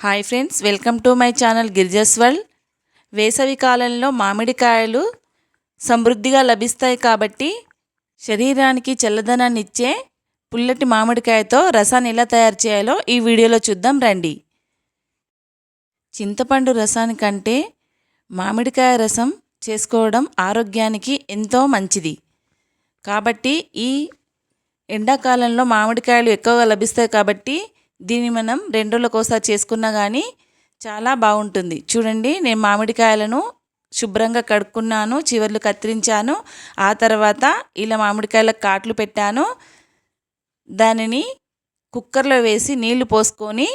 Hi friends welcome to my channel Girija's world వేసవి కాలంలో మామిడికాయలు సమృద్ధిగా లభిస్తాయి కాబట్టి శరీరానికి చల్లదనాన్ని ఇచ్చే పుల్లటి మామిడికాయతో రసాన్ని ఎలా తయారు చేయాలో ఈ వీడియోలో చూద్దాం రండి. చింతపండు రసానికంటే మామిడికాయ రసం చేసుకోవడం ఆరోగ్యానికి ఎంతో మంచిది. కాబట్టి ఈ ఎండాకాలంలో మామిడికాయలు ఎక్కువగా లభిస్తాయి కాబట్టి దీన్ని మనం రెండు రోజులకోసారి చేసుకున్నా కానీ చాలా బాగుంటుంది. చూడండి నేను మామిడికాయలను శుభ్రంగా కడుక్కున్నాను చివర్లు కత్తిరించాను ఆ తర్వాత ఇలా మామిడికాయల కాట్లు పెట్టాను. దానిని కుక్కర్లో వేసి నీళ్ళు పోసుకొని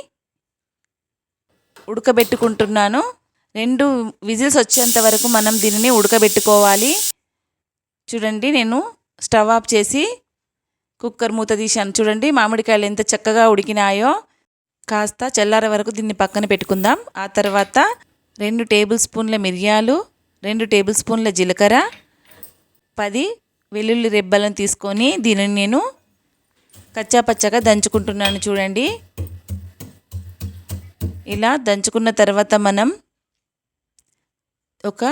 ఉడకబెట్టుకుంటున్నాను. రెండు విజిల్స్ వచ్చేంత వరకు మనం దీనిని ఉడకబెట్టుకోవాలి. చూడండి నేను స్టవ్ ఆఫ్ చేసి కుక్కర్ మూత తీశాను. చూడండి మామిడికాయలు ఎంత చక్కగా ఉడికినాయో. కాస్త చల్లార వరకు దీన్ని పక్కన పెట్టుకుందాం. ఆ తర్వాత రెండు టేబుల్ స్పూన్ల మిరియాలు రెండు టేబుల్ స్పూన్ల జీలకర్ర పది వెల్లుల్లి రెబ్బలను తీసుకొని దీనిని నేను కచ్చాపచ్చగా దంచుకుంటున్నాను చూడండి. ఇలా దంచుకున్న తర్వాత మనం ఒక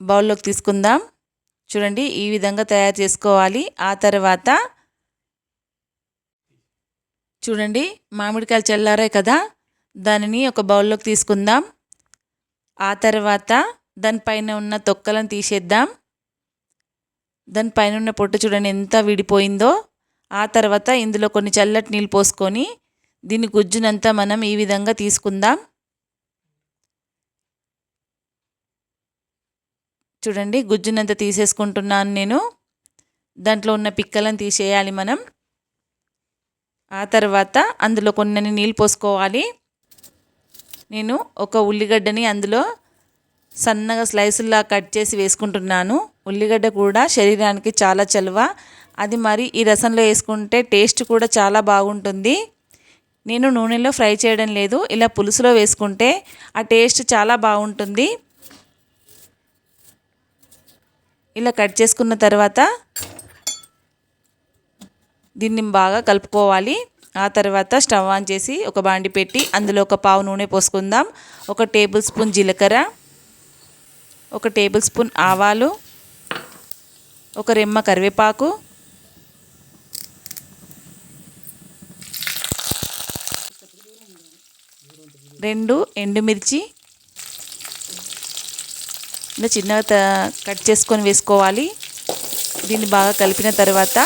బౌల్లోకి తీసుకుందాం. చూడండి ఈ విధంగా తయారు చేసుకోవాలి. ఆ తర్వాత చూడండి మామిడికాయలు చల్లారాయి కదా దానిని ఒక బౌల్లోకి తీసుకుందాం. ఆ తర్వాత దానిపైన ఉన్న తొక్కలను తీసేద్దాం. దానిపైన ఉన్న పొట్టు చూడండి ఎంత విడిపోయిందో. ఆ తర్వాత ఇందులో కొన్ని చల్లటి నీళ్ళు పోసుకొని దీని గుజ్జునంతా మనం ఈ విధంగా తీసుకుందాం. చూడండి గుజ్జునంతా తీసేసుకుంటున్నాను నేను. దాంట్లో ఉన్న పిక్కలను తీసేయాలి మనం. ఆ తర్వాత అందులో కొన్ని నీళ్ళు పోసుకోవాలి. నేను ఒక ఉల్లిగడ్డని అందులో సన్నగా స్లైసుల్లా కట్ చేసి వేసుకుంటున్నాను. ఉల్లిగడ్డ కూడా శరీరానికి చాలా చలువ. అది మరి ఈ రసంలో వేసుకుంటే టేస్ట్ కూడా చాలా బాగుంటుంది. నేను నూనెలో ఫ్రై చేయడం లేదు. ఇలా పులుసులో వేసుకుంటే ఆ టేస్ట్ చాలా బాగుంటుంది. ఇలా కట్ చేసుకున్న తర్వాత దీన్ని బాగా కలుపుకోవాలి. ఆ తర్వాత స్టవ్ ఆన్ చేసి ఒక బాండి పెట్టి అందులో ఒక పావు నూనె పోసుకుందాం. ఒక టేబుల్ స్పూన్ జీలకర్ర. ఒక టేబుల్ స్పూన్ ఆవాలు. ఒక రెమ్మ కరివేపాకు. రెండు ఎండుమిర్చి. ఇలా చిన్నగా కట్ చేసుకొని వేసుకోవాలి. దీన్ని బాగా కలిపిన తర్వాత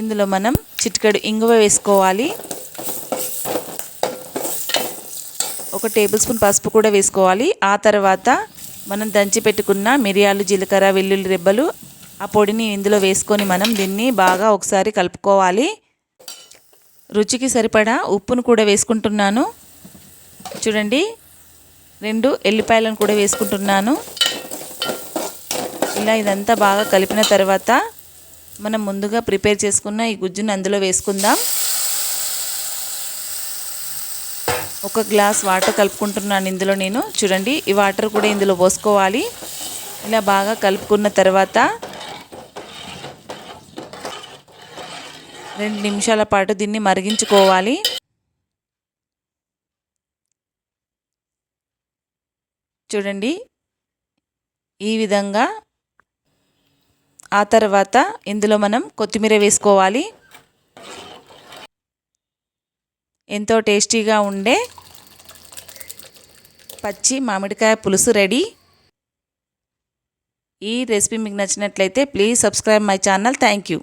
ఇందులో మనం చిటికెడు ఇంగువ వేసుకోవాలి. ఒక టేబుల్ స్పూన్ పసుపు కూడా వేసుకోవాలి. ఆ తర్వాత మనం దంచి పెట్టుకున్న మిరియాలు జీలకర్ర వెల్లుల్లి రెబ్బలు ఆ పొడిని ఇందులో వేసుకొని మనం దీన్ని బాగా ఒకసారి కలుపుకోవాలి. రుచికి సరిపడా ఉప్పును కూడా వేసుకుంటున్నాను. చూడండి రెండు ఎల్లిపాయలను కూడా వేసుకుంటున్నాను. ఇలా ఇదంతా బాగా కలిపిన తర్వాత మనం ముందుగా ప్రిపేర్ చేసుకున్న ఈ గుజ్జును అందులో వేసుకుందాం. ఒక గ్లాస్ వాటర్ కలుపుకుంటున్నాను ఇందులో నేను. చూడండి ఈ వాటర్ కూడా ఇందులో పోసుకోవాలి. ఇలా బాగా కలుపుకున్న తర్వాత రెండు నిమిషాల పాటు దీన్ని మరిగించుకోవాలి. చూడండి ఈ విధంగా ఆ తర్వాత ఇందులో మనం కొత్తిమీర వేసుకోవాలి. ఎంతో టేస్టీగా ఉండే పచ్చి మామిడికాయ పులుసు రెడీ. ఈ రెసిపీ మీకు నచ్చినట్లయితే please subscribe my channel. Thank you.